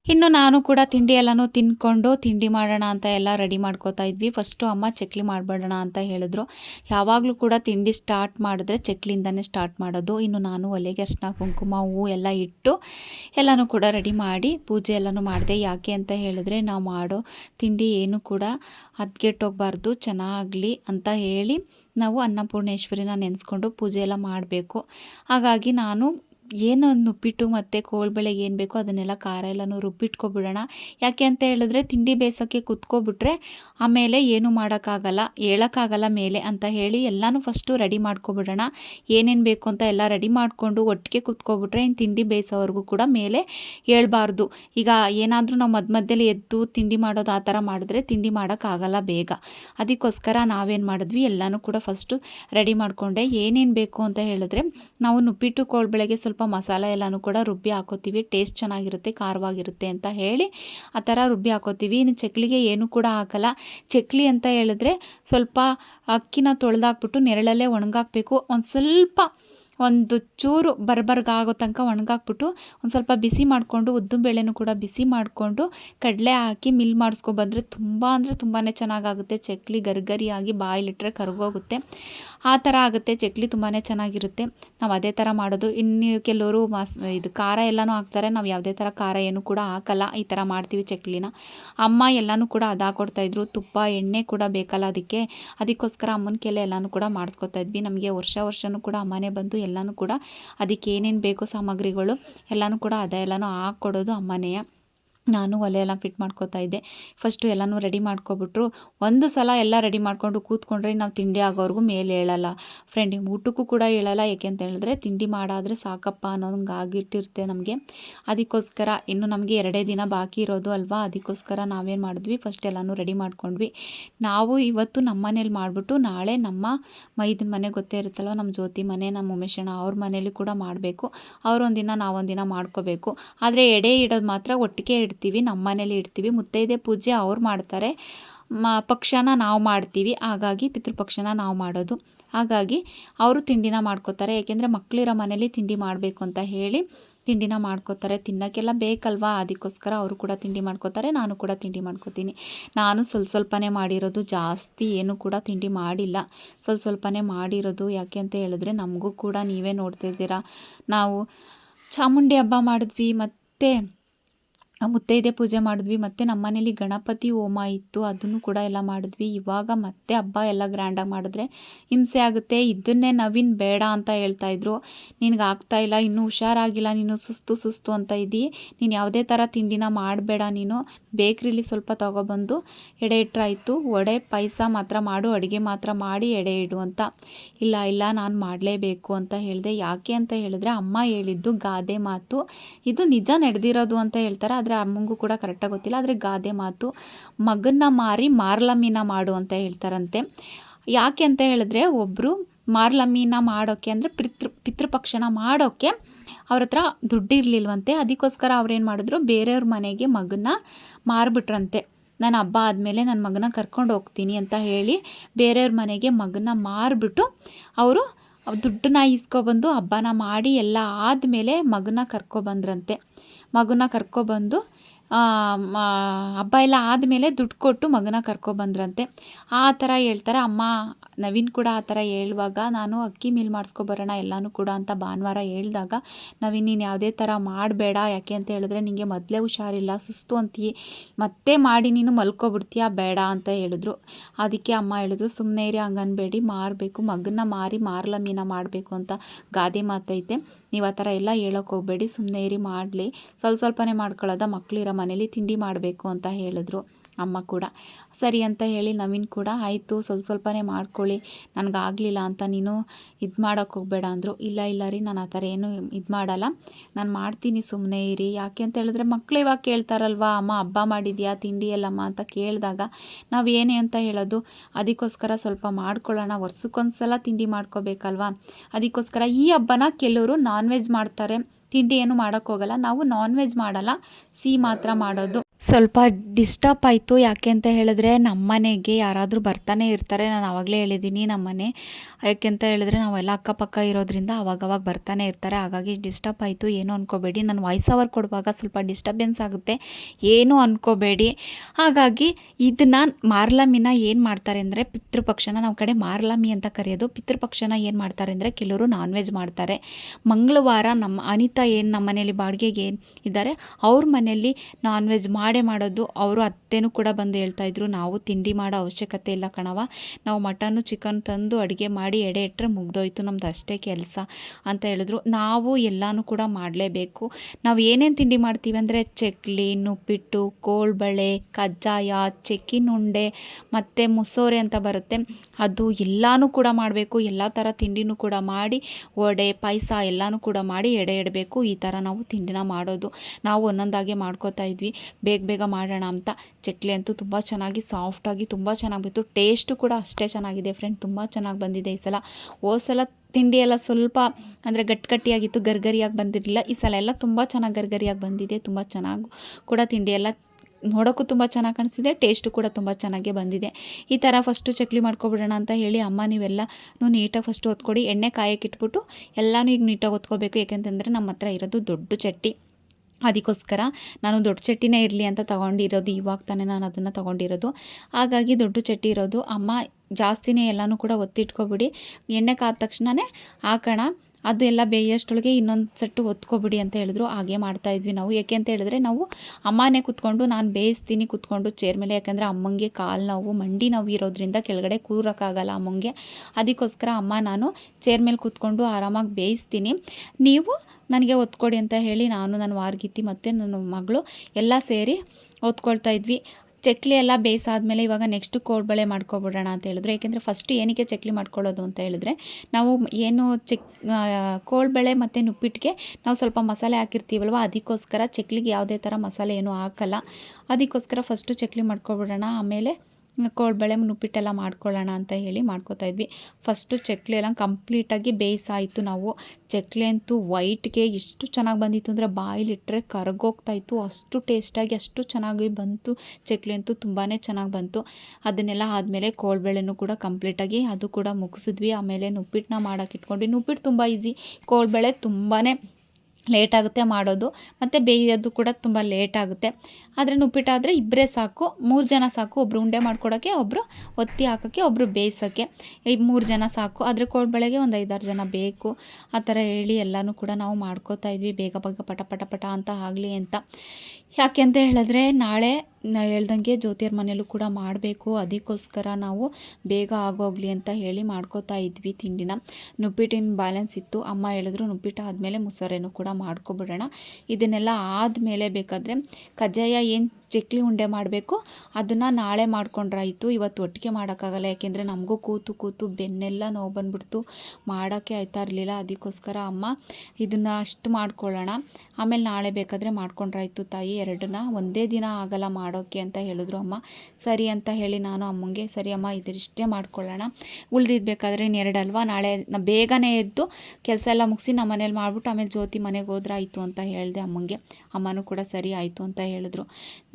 ಇನ್ನು ನಾನು ಕೂಡ ತಿಂಡಿ ಎಲ್ಲನೂ ತಿನ್ಕೊಂಡು ತಿಂಡಿ ಮಾಡೋಣ ಅಂತ ಎಲ್ಲ ರೆಡಿ ಮಾಡ್ಕೋತಾ ಇದ್ವಿ. ಫಸ್ಟು ಅಮ್ಮ ಚಕ್ಲಿ ಮಾಡಿಬಿಡೋಣ ಅಂತ ಹೇಳಿದ್ರು. ಯಾವಾಗಲೂ ಕೂಡ ತಿಂಡಿ ಸ್ಟಾರ್ಟ್ ಮಾಡಿದ್ರೆ ಚಕ್ಲಿಂದನೇ ಸ್ಟಾರ್ಟ್ ಮಾಡೋದು. ಇನ್ನು ನಾನು ಒಲೆಗೆ ಅರ್ಶಿನ, ಕುಂಕುಮ, ಹೂವು ಎಲ್ಲ ಇಟ್ಟು ಎಲ್ಲನೂ ಕೂಡ ರೆಡಿ ಮಾಡಿ ಪೂಜೆ ಎಲ್ಲನೂ ಮಾಡಿದೆ. ಯಾಕೆ ಅಂತ ಹೇಳಿದ್ರೆ ನಾವು ಮಾಡೋ ತಿಂಡಿ ಏನು ಕೂಡ ಹದ್ಗೆಟ್ಟೋಗ್ಬಾರ್ದು ಚೆನ್ನಾಗಲಿ ಅಂತ ಹೇಳಿ ನಾವು ಅನ್ನಪೂರ್ಣೇಶ್ವರಿನ ನೆನೆಸ್ಕೊಂಡು ಪೂಜೆ ಎಲ್ಲ ಮಾಡಬೇಕು. ಹಾಗಾಗಿ ನಾನು ಏನು ಉಪ್ಪಿಟ್ಟು ಮತ್ತು ಕೋಳ್ಬೆಳೆ ಏನು ಬೇಕೋ ಅದನ್ನೆಲ್ಲ ಖಾರ ಎಲ್ಲನೂ ರುಬ್ಬಿಟ್ಕೊಬಿಡೋಣ. ಯಾಕೆ ಅಂತ ಹೇಳಿದ್ರೆ ತಿಂಡಿ ಬೇಯಿಸೋಕ್ಕೆ ಕುತ್ಕೊಬಿಟ್ರೆ ಆಮೇಲೆ ಏನು ಮಾಡೋಕ್ಕಾಗಲ್ಲ, ಹೇಳೋಕ್ಕಾಗಲ್ಲ ಮೇಲೆ ಅಂತ ಹೇಳಿ ಎಲ್ಲನೂ ಫಸ್ಟು ರೆಡಿ ಮಾಡ್ಕೊಬಿಡೋಣ. ಏನೇನು ಬೇಕು ಅಂತ ಎಲ್ಲ ರೆಡಿ ಮಾಡಿಕೊಂಡು ಒಟ್ಟಿಗೆ ಕುತ್ಕೊಬಿಟ್ರೆ ಇನ್ನು ತಿಂಡಿ ಬೇಯಿಸೋವರೆಗೂ ಕೂಡ ಮೇಲೆ ಹೇಳ್ಬಾರ್ದು. ಈಗ ಏನಾದರೂ ನಾವು ಮಧ್ಯ ಮಧ್ಯದಲ್ಲಿ ಎದ್ದು ತಿಂಡಿ ಮಾಡೋದು ಆ ಥರ ಮಾಡಿದ್ರೆ ತಿಂಡಿ ಮಾಡೋಕ್ಕಾಗಲ್ಲ ಬೇಗ. ಅದಕ್ಕೋಸ್ಕರ ನಾವೇನು ಮಾಡಿದ್ವಿ, ಎಲ್ಲನೂ ಕೂಡ ಫಸ್ಟು ರೆಡಿ ಮಾಡಿಕೊಂಡೆ. ಏನೇನು ಬೇಕು ಅಂತ ಹೇಳಿದ್ರೆ ನಾವು ನುಪ್ಪಿಟ್ಟು ಕೋಳ್ಬೆಳೆಗೆ ಸ್ವಲ್ಪ ಮಸಾಲೆ ಎಲ್ಲನೂ ಕೂಡ ರುಬ್ಬಿ ಹಾಕೋತೀವಿ. ಟೇಸ್ಟ್ ಚೆನ್ನಾಗಿರುತ್ತೆ, ಖಾರವಾಗಿರುತ್ತೆ ಅಂತ ಹೇಳಿ ಆ ಥರ ರುಬ್ಬಿ ಹಾಕೋತೀವಿ. ಇನ್ನು ಚಕ್ಲಿಗೆ ಏನೂ ಕೂಡ ಹಾಕಲ್ಲ. ಚಕ್ಲಿ ಅಂತ ಹೇಳಿದ್ರೆ ಸ್ವಲ್ಪ ಅಕ್ಕಿನ ತೊಳೆದಾಕ್ಬಿಟ್ಟು ನೆರಳಲ್ಲೇ ಒಣಗಾಕಬೇಕು. ಒಂದು ಸ್ವಲ್ಪ ಒಂದು ಚೂರು ಬರ್ಬರ್ಗಾಗೋ ತನಕ ಒಣಗಾಕ್ಬಿಟ್ಟು ಒಂದು ಸ್ವಲ್ಪ ಬಿಸಿ ಮಾಡಿಕೊಂಡು ಉದ್ದಿನಬೇಳೆನೂ ಕೂಡ ಬಿಸಿ ಮಾಡಿಕೊಂಡು ಕಡಲೆ ಹಾಕಿ ಮಿಲ್ ಮಾಡಿಸ್ಕೊಬಂದ್ರೆ ತುಂಬ ಅಂದರೆ ತುಂಬಾ ಚೆನ್ನಾಗಾಗುತ್ತೆ. ಚಕ್ಲಿ ಗರಿಗರಿಯಾಗಿ ಬಾಯಲ್ಲಿಟ್ಟರೆ ಕರಗೋಗುತ್ತೆ. ಆ ಥರ ಆಗುತ್ತೆ. ಚಕ್ಲಿ ತುಂಬಾ ಚೆನ್ನಾಗಿರುತ್ತೆ. ನಾವು ಅದೇ ಥರ ಮಾಡೋದು. ಇನ್ನು ಕೆಲವರು ಮಾಸ್, ಇದು ಖಾರ ಎಲ್ಲನೂ ಹಾಕ್ತಾರೆ. ನಾವು ಯಾವುದೇ ಥರ ಖಾರ ಏನು ಕೂಡ ಹಾಕಲ್ಲ. ಈ ಥರ ಮಾಡ್ತೀವಿ ಚಕ್ಲಿನ ಅಮ್ಮ ಎಲ್ಲನೂ ಕೂಡ ಅದು ಹಾಕೊಡ್ತಾಯಿದ್ರು ತುಪ್ಪ, ಎಣ್ಣೆ ಕೂಡ ಬೇಕಲ್ಲ ಅದಕ್ಕೆ. ಅದಕ್ಕೋಸ್ಕರ ಅಮ್ಮನ ಕೆಲೆ ಎಲ್ಲನೂ ಕೂಡ ಮಾಡಿಸ್ಕೊತಾ ಇದ್ವಿ. ನಮಗೆ ವರ್ಷ ವರ್ಷವೂ ಕೂಡ ಅಮ್ಮನೇ ಬಂದು ಎಲ್ಲನೂ ಕೂಡ ಅದಕ್ಕೆ ಏನೇನು ಬೇಕೋ ಸಾಮಗ್ರಿಗಳು ಎಲ್ಲನೂ ಕೂಡ ಅದ ಎಲ್ಲನೂ ಹಾಕ್ಕೊಡೋದು ಅಮ್ಮನೇ ನಾನು ಒಲೆ ಎಲ್ಲ ಫಿಟ್ ಮಾಡ್ಕೋತಾ ಇದ್ದೆ. ಫಸ್ಟು ಎಲ್ಲನೂ ರೆಡಿ ಮಾಡ್ಕೊಬಿಟ್ರು. ಒಂದು ಸಲ ಎಲ್ಲ ರೆಡಿ ಮಾಡಿಕೊಂಡು ಕೂತ್ಕೊಂಡ್ರೆ ನಾವು ತಿಂಡಿ ಆಗೋವರೆಗೂ ಮೇಲೆ ಹೇಳಲ್ಲ. ಫ್ರೆಂಡಿಗೆ ಊಟಕ್ಕೂ ಕೂಡ ಹೇಳಲ್ಲ. ಏಕೆ ಅಂತ ಹೇಳಿದ್ರೆ, ತಿಂಡಿ ಮಾಡಾದರೆ ಸಾಕಪ್ಪ ಅನ್ನೋಂಗೆ ಆಗಿಟ್ಟಿರುತ್ತೆ ನಮಗೆ. ಅದಕ್ಕೋಸ್ಕರ ಇನ್ನು ನಮಗೆ ಎರಡೇ ದಿನ ಬಾಕಿ ಇರೋದು ಅಲ್ವಾ? ಅದಕ್ಕೋಸ್ಕರ ನಾವೇನು ಮಾಡಿದ್ವಿ? ಫಸ್ಟ್ ಎಲ್ಲನೂ ರೆಡಿ ಮಾಡ್ಕೊಂಡ್ವಿ. ನಾವು ಇವತ್ತು ನಮ್ಮ ಮನೇಲಿ ಮಾಡಿಬಿಟ್ಟು ನಾಳೆ ನಮ್ಮ ಮೈದಿನ ಮನೆ ಗೊತ್ತೇ ಇರುತ್ತಲ್ವ? ನಮ್ಮ ಜ್ಯೋತಿ ಮನೆ ನಮ್ಮ ಉಮೇಶಣ್ಣ ಅವ್ರ ಮನೇಲಿ ಕೂಡ ಮಾಡಬೇಕು. ಅವರೊಂದಿನ ನಾವೊಂದಿನ ಮಾಡ್ಕೋಬೇಕು. ಆದರೆ ಎಡೆ ಇಡೋದು ಮಾತ್ರ ಒಟ್ಟಿಗೆ ನಮ್ಮ ಮನೇಲಿ ಇಡ್ತೀವಿ. ಮುತ್ತೈದೆ ಪೂಜೆ ಅವ್ರು ಮಾಡ್ತಾರೆ. ಮ, ಪಕ್ಷನ ನಾವು ಮಾಡ್ತೀವಿ. ಹಾಗಾಗಿ ಪಿತೃಪಕ್ಷನ ನಾವು ಮಾಡೋದು. ಹಾಗಾಗಿ ಅವರು ತಿಂಡಿನ ಮಾಡ್ಕೋತಾರೆ. ಏಕೆಂದರೆ ಮಕ್ಕಳಿರೋ ಮನೇಲಿ ತಿಂಡಿ ಮಾಡಬೇಕು ಅಂತ ಹೇಳಿ ತಿಂಡಿನ ಮಾಡ್ಕೋತಾರೆ. ತಿನ್ನೋಕ್ಕೆಲ್ಲ ಬೇಕಲ್ವಾ? ಅದಕ್ಕೋಸ್ಕರ ಅವರು ಕೂಡ ತಿಂಡಿ ಮಾಡ್ಕೋತಾರೆ. ನಾನು ಕೂಡ ತಿಂಡಿ ಮಾಡ್ಕೋತೀನಿ. ನಾನು ಸ್ವಲ್ಪ ಸ್ವಲ್ಪನೇ ಮಾಡಿರೋದು ಜಾಸ್ತಿ. ಏನು ಕೂಡ ತಿಂಡಿ ಮಾಡಿಲ್ಲ. ಸ್ವಲ್ಪ ಸ್ವಲ್ಪನೇ ಮಾಡಿರೋದು. ಯಾಕೆ ಅಂತ ಹೇಳಿದ್ರೆ ನಮಗೂ ಕೂಡ ನೀವೇ ನೋಡ್ತಿದ್ದೀರಾ ನಾವು ಚಾಮುಂಡಿ ಹಬ್ಬ ಮಾಡಿದ್ವಿ. ಮತ್ತು ಮುತ್ತೈದೆ ಪೂಜೆ ಮಾಡಿದ್ವಿ, ಮತ್ತು ನಮ್ಮ ಮನೇಲಿ ಗಣಪತಿ ಹೋಮ ಇತ್ತು, ಅದನ್ನು ಕೂಡ ಎಲ್ಲ ಮಾಡಿದ್ವಿ. ಇವಾಗ ಮತ್ತೆ ಹಬ್ಬ ಎಲ್ಲ ಗ್ರ್ಯಾಂಡಾಗಿ ಮಾಡಿದ್ರೆ ಹಿಂಸೆ ಆಗುತ್ತೆ. ಇದನ್ನೇ ನವೀನ್ ಬೇಡ ಅಂತ ಹೇಳ್ತಾಯಿದ್ರು ನಿನಗೆ ಆಗ್ತಾ ಇಲ್ಲ, ಇನ್ನೂ ಹುಷಾರಾಗಿಲ್ಲ, ನೀನು ಸುಸ್ತು ಸುಸ್ತು ಅಂತ ಇದ್ದೀ. ನೀನು ಯಾವುದೇ ಥರ ತಿಂಡಿನ ಮಾಡಬೇಡ ನೀನು. ಬೇಕ್ರಿಲಿ ಸ್ವಲ್ಪ ತೊಗೊಬಂದು ಎಡೆ ಇಟ್ಟರಾಯಿತು ವಡೆ, ಪಾಯಸ ಮಾತ್ರ ಮಾಡು, ಅಡುಗೆ ಮಾತ್ರ ಮಾಡಿ ಎಡೆ ಇಡು ಅಂತ. ಇಲ್ಲ ಇಲ್ಲ, ನಾನು ಮಾಡಲೇಬೇಕು ಅಂತ ಹೇಳಿದೆ. ಯಾಕೆ ಅಂತ ಹೇಳಿದ್ರೆ, ಅಮ್ಮ ಹೇಳಿದ್ದು ಗಾದೆ ಮಾತು. ಇದು ನಿಜ ನಡೆದಿರೋದು ಅಂತ ಹೇಳ್ತಾರೆ. ಆದರೆ ಅಮ್ಮಂಗೂ ಕೂಡ ಕರೆಕ್ಟಾಗಿ ಗೊತ್ತಿಲ್ಲ. ಆದರೆ ಗಾದೆ ಮಾತು, ಮಗನ್ನ ಮಾರಿ ಮಾರ್ಲಮ್ಮಿನ ಮಾಡು ಅಂತ ಹೇಳ್ತಾರಂತೆ. ಯಾಕೆ ಅಂತ ಹೇಳಿದ್ರೆ ಒಬ್ಬರು ಮಾರ್ಲಮ್ಮಿನ ಮಾಡೋಕ್ಕೆ ಅಂದರೆ ಪಿತೃ, ಪಿತೃಪಕ್ಷನ ಮಾಡೋಕ್ಕೆ ಅವ್ರ ಹತ್ರ ದುಡ್ಡಿರಲಿಲ್ವಂತೆ ಅದಕ್ಕೋಸ್ಕರ ಅವ್ರೇನು ಮಾಡಿದ್ರು, ಬೇರೆಯವ್ರ ಮನೆಗೆ ಮಗನ್ನ ಮಾರಿಬಿಟ್ರಂತೆ. ನಾನು ಹಬ್ಬ ಆದಮೇಲೆ ನನ್ನ ಮಗನ ಕರ್ಕೊಂಡು ಹೋಗ್ತೀನಿ ಅಂತ ಹೇಳಿ ಬೇರೆಯವ್ರ ಮನೆಗೆ ಮಗನ ಮಾರಿಬಿಟ್ಟು ಅವರು ದುಡ್ಡನ್ನ ಇಸ್ಕೊಬಂದು ಹಬ್ಬನ ಮಾಡಿ ಎಲ್ಲ ಆದಮೇಲೆ ಮಗನ ಕರ್ಕೊಬಂದ್ರಂತೆ. ಮಗನ ಕರ್ಕೊಬಂದು ಹಬ್ಬ ಎಲ್ಲ ಆದಮೇಲೆ ದುಡ್ಡು ಕೊಟ್ಟು ಮಗನ ಕರ್ಕೊಬಂದ್ರಂತೆ ಆ ಥರ ಹೇಳ್ತಾರೆ. ಅಮ್ಮ, ನವೀನ್ ಕೂಡ ಆ ಥರ ಹೇಳುವಾಗ, ನಾನು ಅಕ್ಕಿ ಮಿಲ್ ಮಾಡಿಸ್ಕೊಬರೋಣ ಎಲ್ಲನೂ ಕೂಡ ಅಂತ ಭಾನುವಾರ ಹೇಳಿದಾಗ, ನವೀನ್, ನೀನು ಯಾವುದೇ ಥರ ಮಾಡಬೇಡ. ಯಾಕೆ ಅಂತ ಹೇಳಿದ್ರೆ ನಿನಗೆ ಮೊದಲೇ ಹುಷಾರಿಲ್ಲ. ಸುಸ್ತು ಅಂತೀಯ. ಮತ್ತೆ ಮಾಡಿ ನೀನು ಮಲ್ಕೊಬಿಡ್ತೀಯ? ಬೇಡ ಅಂತ ಹೇಳಿದ್ರು. ಅದಕ್ಕೆ ಅಮ್ಮ ಹೇಳಿದ್ರು ಸುಮ್ಮನೆ ಇರಿ, ಹಂಗನ್ಬೇಡಿ. ಮಾರಬೇಕು. ಮಗನ್ನ ಮಾರಿ ಮಾರಲ ಮೀನ ಮಾಡಬೇಕು ಅಂತ ಗಾದೆ ಮಾತೈತೆ. ನೀವು ಆ ಥರ ಎಲ್ಲ ಹೇಳೋಕೆ ಹೋಗಬೇಡಿ. ಸುಮ್ಮನೆ ಇರಿ, ಮಾಡಲಿ. ಸ್ವಲ್ಪ ಸ್ವಲ್ಪನೇ ಮಾಡ್ಕೊಳ್ಳೋದ ಮಕ್ಕಳಿರೋ ಮನೇಲಿ ತಿಂಡಿ ಮಾಡಬೇಕು ಅಂತ ಹೇಳಿದ್ರು ಅಮ್ಮ ಕೂಡ. ಸರಿ ಅಂತ ಹೇಳಿ ನವೀನ್ ಕೂಡ, ಆಯಿತು, ಸ್ವಲ್ಪ ಸ್ವಲ್ಪನೇ ಮಾಡ್ಕೊಳ್ಳಿ. ನನಗಾಗಲಿಲ್ಲ ಅಂತ ನೀನು ಇದು ಮಾಡೋಕ್ಕೆ ಹೋಗಬೇಡ ಅಂದರು. ಇಲ್ಲ ಇಲ್ಲ ರೀ, ನಾನು ಆ ಥರ ಏನು ಇದು ಮಾಡಲ್ಲ. ನಾನು ಮಾಡ್ತೀನಿ ಸುಮ್ಮನೆ ಇರಿ. ಯಾಕೆ ಅಂತ ಹೇಳಿದ್ರೆ ಮಕ್ಳು ಇವಾಗ ಕೇಳ್ತಾರಲ್ವ, ಅಮ್ಮ, ಹಬ್ಬ ಮಾಡಿದ್ಯಾ, ತಿಂಡಿ ಎಲ್ಲಮ್ಮ ಅಂತ ಕೇಳಿದಾಗ ನಾವು ಏನೇ ಅಂತ ಹೇಳೋದು, ಅದಕ್ಕೋಸ್ಕರ ಸ್ವಲ್ಪ ಮಾಡ್ಕೊಳ್ಳೋಣ. ವರ್ಷಕ್ಕೊಂದ್ಸಲ ತಿಂಡಿ ಮಾಡ್ಕೋಬೇಕಲ್ವಾ. ಅದಕ್ಕೋಸ್ಕರ ಈ ಹಬ್ಬನ ಕೆಲವರು ನಾನ್ ವೆಜ್ ಮಾಡ್ತಾರೆ. ತಿಂಡಿ ಏನು ಮಾಡೋಕ್ಕೋಗಲ್ಲ ನಾವು ನಾನ್ ವೆಜ್ ಮಾಡಲ್ಲ. ಸಿಹಿ ಮಾತ್ರ ಮಾಡೋದು. ಸ್ವಲ್ಪ ಡಿಸ್ಟರ್ಬ್ ಆಯಿತು. ಯಾಕೆ ಅಂತ ಹೇಳಿದ್ರೆ ನಮ್ಮ ಮನೆಗೆ ಯಾರಾದರೂ ಬರ್ತಾನೆ ಇರ್ತಾರೆ. ನಾನು ಆವಾಗಲೇ ಹೇಳಿದ್ದೀನಿ ನಮ್ಮ ಮನೆ. ಯಾಕೆ ಅಂತ ಹೇಳಿದ್ರೆ ನಾವೆಲ್ಲ ಅಕ್ಕಪಕ್ಕ ಇರೋದ್ರಿಂದ ಅವಾಗವಾಗ ಬರ್ತಾನೆ ಇರ್ತಾರೆ. ಹಾಗಾಗಿ ಡಿಸ್ಟರ್ಬ್ ಆಯಿತು. ಏನು ಅನ್ಕೋಬೇಡಿ. ನಾನು ವಾಯ್ಸ್ ಅವರ್ ಕೊಡುವಾಗ ಸ್ವಲ್ಪ ಡಿಸ್ಟರ್ಬೆನ್ಸ್ ಆಗುತ್ತೆ. ಏನು ಅನ್ಕೋಬೇಡಿ. ಹಾಗಾಗಿ ಇದನ್ನು ಮಾರ್ಲಮಿನ ಏನು ಮಾಡ್ತಾರೆ ಅಂದರೆ ಪಿತೃಪಕ್ಷನ ನಮ್ಮ ಕಡೆ ಮಾರ್ಲಮಿ ಅಂತ ಕರೆಯೋದು. ಪಿತೃಪಕ್ಷನ ಏನು ಮಾಡ್ತಾರೆ ಅಂದರೆ ಕೆಲವರು ನಾನ್ ವೆಜ್ ಮಾಡ್ತಾರೆ. ಮಂಗಳವಾರ ನಮ್ಮ ಅನಿತಾ ಏನು ನಮ್ಮ ಮನೇಲಿ ಬಾಡಿಗೆಗೆ ಏನು ಇದ್ದಾರೆ. ಅವ್ರ ಮನೆಯಲ್ಲಿ ನಾನ್ ವೆಜ್ ಮಾಡೇ ಮಾಡೋದು ಅವರು ಅತ್ತೆನೂ ಕೂಡ ಬಂದು ಹೇಳ್ತಾ ಇದ್ರು, ನಾವು ತಿಂಡಿ ಮಾಡೋ ಅವಶ್ಯಕತೆ ಇಲ್ಲ ಕಣವ ನಾವು ಮಟನ್ನು, ಚಿಕನ್ ತಂದು ಅಡುಗೆ ಮಾಡಿ ಎಡೆ ಇಟ್ಟರೆ ಮುಗ್ದೋಯ್ತು, ನಮ್ದು ಅಷ್ಟೇ ಕೆಲಸ ಅಂತ ಹೇಳಿದ್ರು. ನಾವು ಎಲ್ಲನೂ ಕೂಡ ಮಾಡಲೇಬೇಕು. ನಾವು ಏನೇನು ತಿಂಡಿ ಮಾಡ್ತೀವಿ ಅಂದರೆ ಚಕ್ಲಿ, ನುಪ್ಪಿಟ್ಟು, ಕೋಳ್ಬಳೆ, ಕಜ್ಜಾಯ ಚಕ್ಕಿನ ಉಂಡೆ ಮತ್ತು ಮುಸೋರೆ ಅಂತ ಬರುತ್ತೆ. ಅದು ಎಲ್ಲಾನು ಕೂಡ ಮಾಡಬೇಕು. ಎಲ್ಲ ಥರ ತಿಂಡಿನೂ ಕೂಡ ಮಾಡಿ, ವಡೆ, ಪಾಯಸ ಎಲ್ಲಾನು ಕೂಡ ಮಾಡಿ ಎಡೆ ಇಡಬೇಕು. ಈ ಥರ ನಾವು ತಿಂಡಿನ ಮಾಡೋದು. ನಾವು ಒಂದೊಂದಾಗೆ ಮಾಡ್ಕೋತಾ ಇದ್ವಿ. ಬೇಗ ಬೇಗ ಮಾಡೋಣ ಅಂತ. ಚಕ್ಲಿ ಅಂತೂ ತುಂಬ ಚೆನ್ನಾಗಿ ಸಾಫ್ಟಾಗಿ ತುಂಬ ಚೆನ್ನಾಗಿ ಬಿತ್ತು ಟೇಸ್ಟು ಕೂಡ ಅಷ್ಟೇ ಚೆನ್ನಾಗಿದೆ ಫ್ರೆಂಡ್ ತುಂಬ ಚೆನ್ನಾಗಿ ಬಂದಿದೆ ಈ ಸಲ. ಹೋದ ಸಲ ತಿಂಡಿ ಎಲ್ಲ ಸ್ವಲ್ಪ ಅಂದರೆ ಗಟ್ಟಿಗಟ್ಟಿಯಾಗಿತ್ತು ಗರ್ಗರಿಯಾಗಿ ಬಂದಿರಲಿಲ್ಲ. ಈ ಸಲ ಎಲ್ಲ ತುಂಬ ಚೆನ್ನಾಗಿ ಗರ್ಗರಿಯಾಗಿ ಬಂದಿದೆ. ತುಂಬ ಚೆನ್ನಾಗಿ ಕೂಡ ತಿಂಡಿ ಎಲ್ಲ ನೋಡೋಕ್ಕೂ ತುಂಬ ಚೆನ್ನಾಗಿ ಕಾಣಿಸಿದೆ ಟೇಸ್ಟು ಕೂಡ ತುಂಬ ಚೆನ್ನಾಗೇ ಬಂದಿದೆ. ಈ ಥರ ಫಸ್ಟು ಚಕ್ಲಿ ಮಾಡ್ಕೊಬಿಡೋಣ ಅಂತ ಹೇಳಿ ಅಮ್ಮ ನೀವೆಲ್ಲನೂ ನೀಟಾಗಿ ಫಸ್ಟು ಹೊತ್ಕೊಡಿ ಎಣ್ಣೆ ಕಾಯಕ್ಕೆ ಇಟ್ಬಿಟ್ಟು ಎಲ್ಲನೂ ಈಗ ನೀಟಾಗಿ ಹೊತ್ಕೋಬೇಕು ಏಕೆಂತಂದರೆ ನಮ್ಮ ಹತ್ರ ಇರೋದು ದೊಡ್ಡ ಚಟ್ಟಿ ಅದಕ್ಕೋಸ್ಕರ ನಾನು ದೊಡ್ಡ ಚಟ್ಟಿನೇ ಇರಲಿ ಅಂತ ತೊಗೊಂಡಿರೋದು, ಇವಾಗ ತಾನೇ ನಾನು ಅದನ್ನು ತೊಗೊಂಡಿರೋದು. ಹಾಗಾಗಿ ದೊಡ್ಡ ಚಟ್ಟಿ ಇರೋದು. ಅಮ್ಮ ಜಾಸ್ತಿನೇ ಎಲ್ಲನೂ ಕೂಡ ಒತ್ತಿಟ್ಕೊಬಿಡಿ. ಎಣ್ಣೆ ಕಾದ ತಕ್ಷಣವೇ ಹಾಕೋಣ. ಅದು ಎಲ್ಲ ಬೇಯೋಷ್ಟೊಳಗೆ ಇನ್ನೊಂದು ಸೆಟ್ಟು ಹೊತ್ಕೊಬಿಡಿ ಅಂತ ಹೇಳಿದ್ರು. ಹಾಗೆ ಮಾಡ್ತಾಯಿದ್ವಿ ನಾವು. ಯಾಕೆ ಅಂತ ಹೇಳಿದ್ರೆ ನಾವು ಅಮ್ಮನೇ ಕುತ್ಕೊಂಡು ನಾನು ಬೇಯಿಸ್ತೀನಿ ಕುತ್ಕೊಂಡು ಚೇರ್ ಮೇಲೆ. ಯಾಕಂದರೆ ಅಮ್ಮಂಗೆ ಕಾಲು ನೋವು, ಮಂಡಿ ನೋವು ಇರೋದ್ರಿಂದ ಕೆಳಗಡೆ ಕೂರೋಕ್ಕಾಗಲ್ಲ ಅಮ್ಮಂಗೆ. ಅದಕ್ಕೋಸ್ಕರ ಅಮ್ಮ, ನಾನು ಚೇರ್ ಮೇಲೆ ಕೂತ್ಕೊಂಡು ಆರಾಮಾಗಿ ಬೇಯಿಸ್ತೀನಿ. ನೀವು ನನಗೆ ಒತ್ಕೊಡಿ ಅಂತ ಹೇಳಿ ನಾನು ನನ್ನ ವಾರ್ಗಿತ್ತಿ ಮತ್ತು ನನ್ನ ಮಗಳು ಎಲ್ಲ ಸೇರಿ ಒತ್ಕೊಳ್ತಾ ಇದ್ವಿ. ಚಕ್ಲಿ ಎಲ್ಲ ಬೇಯಿಸಾದ್ಮೇಲೆ ಇವಾಗ ನೆಕ್ಸ್ಟು ಕೋಡ್ಬಳೆ ಮಾಡ್ಕೊಬಿಡೋಣ ಅಂತ ಹೇಳಿದ್ರು. ಏಕೆಂದರೆ ಫಸ್ಟು ಏನಕ್ಕೆ ಚಕ್ಲಿ ಮಾಡ್ಕೊಳ್ಳೋದು ಅಂತ ಹೇಳಿದ್ರೆ, ನಾವು ಏನು ಚಕ್ ಕೋಳ್ಬಳೆ ಮತ್ತು ನುಪ್ಪಿಟ್ಟಿಗೆ ನಾವು ಸ್ವಲ್ಪ ಮಸಾಲೆ ಹಾಕಿರ್ತೀವಲ್ವ, ಅದಕ್ಕೋಸ್ಕರ ಚಕ್ಲಿಗೆ ಯಾವುದೇ ಥರ ಮಸಾಲೆ ಏನೂ ಹಾಕಲ್ಲ. ಅದಕ್ಕೋಸ್ಕರ ಫಸ್ಟು ಚಕ್ಲಿ ಮಾಡ್ಕೊಬಿಡೋಣ. ಆಮೇಲೆ ಕೋಳ್ಬಳೆ ನುಪ್ಪಿಟ್ಟೆಲ್ಲ ಮಾಡ್ಕೊಳ್ಳೋಣ ಅಂತ ಹೇಳಿ ಮಾಡ್ಕೋತಾ ಇದ್ವಿ. ಫಸ್ಟು ಚಕ್ಲಿ ಎಲ್ಲ ಕಂಪ್ಲೀಟಾಗಿ ಬೇಯಿಸಾಯಿತು ನಾವು. ಚಕ್ಲಿ ಅಂತೂ ವೈಟ್ಗೆ ಎಷ್ಟು ಚೆನ್ನಾಗಿ ಬಂದಿತ್ತು ಅಂದರೆ ಬಾಯಿಲಿಟ್ಟರೆ ಕರಗೋಗ್ತಾಯಿತ್ತು ಅಷ್ಟು ಟೇಸ್ಟಾಗಿ ಅಷ್ಟು ಚೆನ್ನಾಗಿ ಬಂತು. ಚಕ್ಲಿ ಅಂತೂ ತುಂಬಾ ಚೆನ್ನಾಗಿ ಬಂತು. ಅದನ್ನೆಲ್ಲ ಆದಮೇಲೆ ಕೋಳ್ಬೇಳೆನೂ ಕೂಡ ಕಂಪ್ಲೀಟಾಗಿ ಅದು ಕೂಡ ಮುಗಿಸಿದ್ವಿ. ಆಮೇಲೆ ನುಪ್ಪಿಟ್ಟನ್ನ ಮಾಡೋಕೆ ಇಟ್ಕೊಂಡ್ವಿ. ನುಪ್ಪಿಟ್ಟು ತುಂಬ ಈಸಿ ಕೋಳ್ಬೇಳೆ ತುಂಬಾ ಲೇಟಾಗುತ್ತೆ ಮಾಡೋದು, ಮತ್ತು ಬೇಯೋದು ಕೂಡ ತುಂಬ ಲೇಟಾಗುತ್ತೆ. ಆದರೆ ಉಪ್ಪಿಟ್ಟಾದರೆ ಇಬ್ಬರೇ ಸಾಕು, ಮೂರು ಜನ ಸಾಕು ಒಬ್ಬರು ಉಂಡೆ ಮಾಡ್ಕೊಡೋಕ್ಕೆ ಒಬ್ಬರು ಒತ್ತಿ ಹಾಕೋಕ್ಕೆ ಒಬ್ಬರು ಬೇಯಿಸೋಕ್ಕೆ ಈ ಮೂರು ಜನ ಸಾಕು, ಆದರೆ ಬೆಳಗ್ಗೆ ಒಂದು ಐದಾರು ಜನ ಬೇಕು. ಆ ಥರ ಹೇಳಿ ಎಲ್ಲನೂ ಕೂಡ ನಾವು ಮಾಡ್ಕೋತಾ ಇದ್ವಿ, ಬೇಗ ಬೇಗ ಪಟ ಪಟ ಪಟ ಅಂತ ಆಗಲಿ ಅಂತ. ಯಾಕೆ ಅಂತ ಹೇಳಿದ್ರೆ ನಾಳೆ ನಾ ಹೇಳ್ದಂಗೆ ಜ್ಯೋತಿಯರ ಮನೇಲೂ ಕೂಡ ಮಾಡಬೇಕು. ಅದಕ್ಕೋಸ್ಕರ ನಾವು ಬೇಗ ಆಗೋಗ್ಲಿ ಅಂತ ಹೇಳಿ ಮಾಡ್ಕೋತಾ ಇದ್ವಿ ತಿಂಡಿನ. ನುಪ್ಪಿಟ್ಟಿನ ಬ್ಯಾಲೆನ್ಸ್ ಇತ್ತು. ಅಮ್ಮ ಹೇಳಿದ್ರು ನುಪ್ಪಿಟ್ಟು ಆದಮೇಲೆ ಮುಸರೆನೂ ಕೂಡ ಮಾಡ್ಕೊಬಿಡೋಣ. ಇದನ್ನೆಲ್ಲ ಆದಮೇಲೆ ಬೇಕಾದರೆ ಕಜ್ಜಾಯ ಏನು ಚಕ್ಲಿ ಉಂಡೆ ಮಾಡಬೇಕು. ಅದನ್ನು ನಾಳೆ ಮಾಡ್ಕೊಂಡ್ರಾಯಿತು. ಇವತ್ತು ಒಟ್ಟಿಗೆ ಮಾಡೋಕ್ಕಾಗಲ್ಲ. ಯಾಕೆಂದರೆ ನಮಗೂ ಕೂತು ಕೂತು ಬೆನ್ನೆಲ್ಲ ನೋವು ಬಂದುಬಿಡ್ತು. ಮಾಡೋಕ್ಕೆ ಆಯ್ತಾ ಇರಲಿಲ್ಲ. ಅದಕ್ಕೋಸ್ಕರ ಅಮ್ಮ ಇದನ್ನು ಅಷ್ಟು ಮಾಡ್ಕೊಳ್ಳೋಣ. ಆಮೇಲೆ ನಾಳೆ ಬೇಕಾದರೆ ಮಾಡ್ಕೊಂಡ್ರಾಯ್ತು ತಾಯಿ ಎರಡನ್ನ. ಒಂದೇ ದಿನ ಆಗಲ್ಲ ಮಾಡೋಕ್ಕೆ ಅಂತ ಹೇಳಿದ್ರು ಅಮ್ಮ. ಸರಿ ಅಂತ ಹೇಳಿ ನಾನು ಅಮ್ಮಂಗೆ, ಸರಿ ಅಮ್ಮ ಇದರಿಷ್ಟೇ ಮಾಡ್ಕೊಳ್ಳೋಣ. ಉಳ್ದಿದ್ದು ಬೇಕಾದರೆ ಇನ್ನೆರಡಲ್ವಾ ನಾಳೆ ನಾ ಬೇಗನೆ ಎದ್ದು ಕೆಲಸ ಎಲ್ಲ ಮುಗಿಸಿ ನಮ್ಮ ಮನೇಲಿ ಮಾಡಿಬಿಟ್ಟು ಆಮೇಲೆ ಜ್ಯೋತಿ ಮನೆಗೆ ಹೋದ್ರಾಯ್ತು ಅಂತ ಹೇಳಿದೆ ಅಮ್ಮಂಗೆ. ಅಮ್ಮನೂ ಕೂಡ ಸರಿ, ಆಯಿತು ಅಂತ ಹೇಳಿದ್ರು.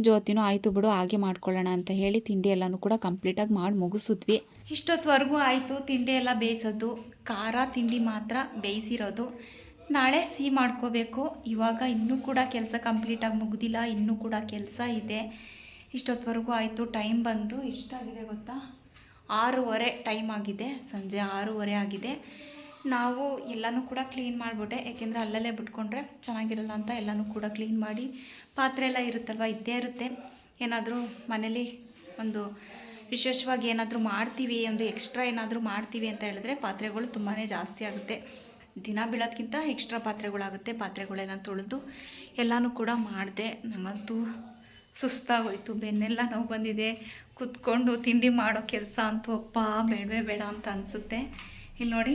ಜ್ಯೋತಿನೂ ಆಯಿತು ಬಿಡು, ಹಾಗೆ ಮಾಡ್ಕೊಳ್ಳೋಣ ಅಂತ ಹೇಳಿ ತಿಂಡಿ ಎಲ್ಲನೂ ಕೂಡ ಕಂಪ್ಲೀಟಾಗಿ ಮಾಡಿ ಮುಗಿಸಿದ್ವಿ. ಇಷ್ಟೊತ್ತವರೆಗೂ ಆಯಿತು, ತಿಂಡಿ ಎಲ್ಲ ಬೇಯಿಸೋದು. ಖಾರ ತಿಂಡಿ ಮಾತ್ರ ಬೇಯಿಸಿರೋದು. ನಾಳೆ ಸಿಹಿ ಮಾಡ್ಕೋಬೇಕು. ಇವಾಗ ಇನ್ನೂ ಕೂಡ ಕೆಲಸ ಕಂಪ್ಲೀಟಾಗಿ ಮುಗ್ದಿಲ್ಲ, ಇನ್ನೂ ಕೂಡ ಕೆಲಸ ಇದೆ. ಇಷ್ಟೊತ್ತವರೆಗೂ ಆಯಿತು ಟೈಮ್ ಬಂದು ಎಷ್ಟಾಗಿದೆ ಗೊತ್ತಾ? ಆರೂವರೆ ಟೈಮ್ ಆಗಿದೆ, ಸಂಜೆ ಆರೂವರೆ ಆಗಿದೆ. ನಾವು ಎಲ್ಲನೂ ಕೂಡ ಕ್ಲೀನ್ ಮಾಡಿಬಿಟ್ಟೆ ಏಕೆಂದರೆ ಅಲ್ಲಲ್ಲೇ ಬಿಟ್ಕೊಂಡ್ರೆ ಚೆನ್ನಾಗಿರಲ್ಲ ಅಂತ ಎಲ್ಲನೂ ಕೂಡ ಕ್ಲೀನ್ ಮಾಡಿ ಪಾತ್ರೆ ಎಲ್ಲ ಇರುತ್ತಲ್ವ? ಇದ್ದೇ ಇರುತ್ತೆ. ಏನಾದರೂ ಮನೇಲಿ ಒಂದು ವಿಶೇಷವಾಗಿ ಏನಾದರೂ ಮಾಡ್ತೀವಿ, ಒಂದು ಎಕ್ಸ್ಟ್ರಾ ಏನಾದರೂ ಮಾಡ್ತೀವಿ ಅಂತ ಹೇಳಿದ್ರೆ ಪಾತ್ರೆಗಳು ತುಂಬಾ ಜಾಸ್ತಿ ಆಗುತ್ತೆ. ದಿನ ಬೀಳೋದ್ಕಿಂತ ಎಕ್ಸ್ಟ್ರಾ ಪಾತ್ರೆಗಳಾಗುತ್ತೆ. ಪಾತ್ರೆಗಳೆಲ್ಲ ತೊಳೆದು ಎಲ್ಲನೂ ಕೂಡ ಮಾಡಿದೆ. ನನಗಂತೂ ಸುಸ್ತಾಗೋಯ್ತು. ಬೆನ್ನೆಲ್ಲ ನೋವು ಬಂದಿದೆ. ಕುತ್ಕೊಂಡು ತಿಂಡಿ ಮಾಡೋ ಕೆಲಸ ಅಂತೂ ಅಪ್ಪ, ಬೇಡವೇ ಬೇಡ ಅಂತ ಅನಿಸುತ್ತೆ. ಇಲ್ಲಿ ನೋಡಿ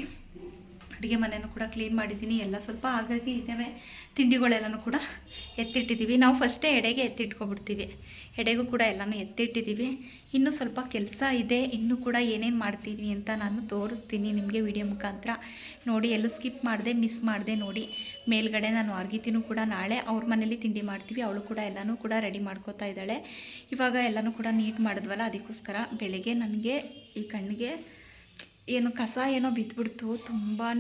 ಅಡುಗೆ ಮನೆಯೂ ಕೂಡ ಕ್ಲೀನ್ ಮಾಡಿದ್ದೀನಿ. ಎಲ್ಲ ಸ್ವಲ್ಪ ಹಾಗಾಗಿ ಇದ್ದಾವೆ ತಿಂಡಿಗಳೆಲ್ಲನೂ ಕೂಡ ಎತ್ತಿಟ್ಟಿದ್ದೀವಿ. ನಾವು ಫಸ್ಟೇ ಎಡೆಗೆ ಎತ್ತಿಟ್ಕೊಬಿಡ್ತೀವಿ ಎಡೆಗೂ ಕೂಡ ಎಲ್ಲನೂ ಎತ್ತಿಟ್ಟಿದ್ದೀವಿ. ಇನ್ನೂ ಸ್ವಲ್ಪ ಕೆಲಸ ಇದೆ. ಇನ್ನೂ ಕೂಡ ಏನೇನು ಮಾಡ್ತೀನಿ ಅಂತ ನಾನು ತೋರಿಸ್ತೀನಿ ನಿಮಗೆ ವಿಡಿಯೋ ಮುಖಾಂತರ. ನೋಡಿ, ಎಲ್ಲೂ ಸ್ಕಿಪ್ ಮಾಡಿದೆ ಮಿಸ್ ಮಾಡಿದೆ ನೋಡಿ. ಮೇಲ್ಗಡೆ ನಾನು ಅರ್ಗಿತಿನೂ ಕೂಡ ನಾಳೆ ಅವ್ರ ಮನೇಲಿ ತಿಂಡಿ ಮಾಡ್ತೀವಿ. ಅವಳು ಕೂಡ ಎಲ್ಲನೂ ಕೂಡ ರೆಡಿ ಮಾಡ್ಕೋತಾ ಇದ್ದಾಳೆ. ಇವಾಗ ಎಲ್ಲನೂ ಕೂಡ ನೀಟ್ ಮಾಡಿದ್ವಲ್ಲ, ಅದಕ್ಕೋಸ್ಕರ ಬೆಳಗ್ಗೆ ನನಗೆ ಈ ಕಣ್ಣಿಗೆ ಏನು ಕಸ ಏನೋ ಬಿದ್ದುಬಿಡ್ತು ತುಂಬಾ